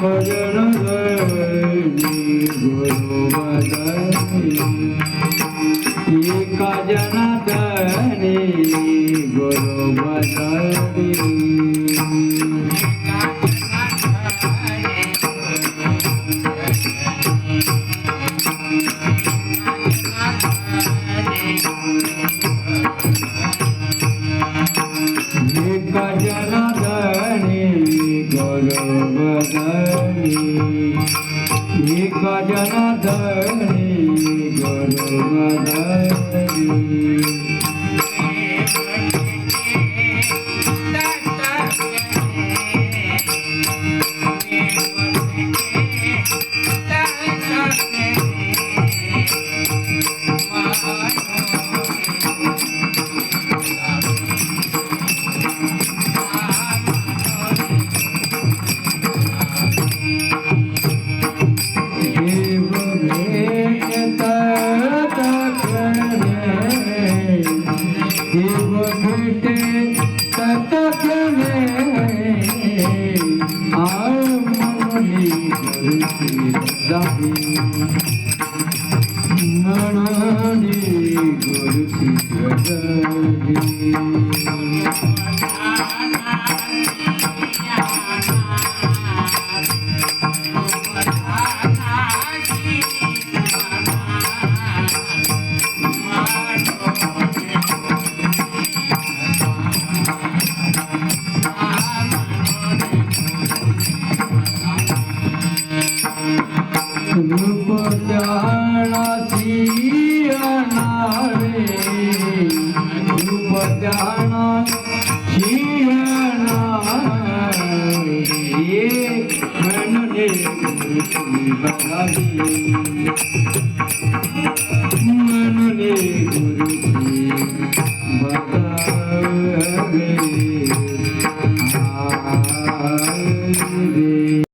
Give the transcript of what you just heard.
भजन गवळी गुरु मदनी एका जनादनी गुरु मदनी दरे एक जना শিব ঘটে ততক্ষণে আর মনি যাবি মনি গুরু শিব गुरुची बदामी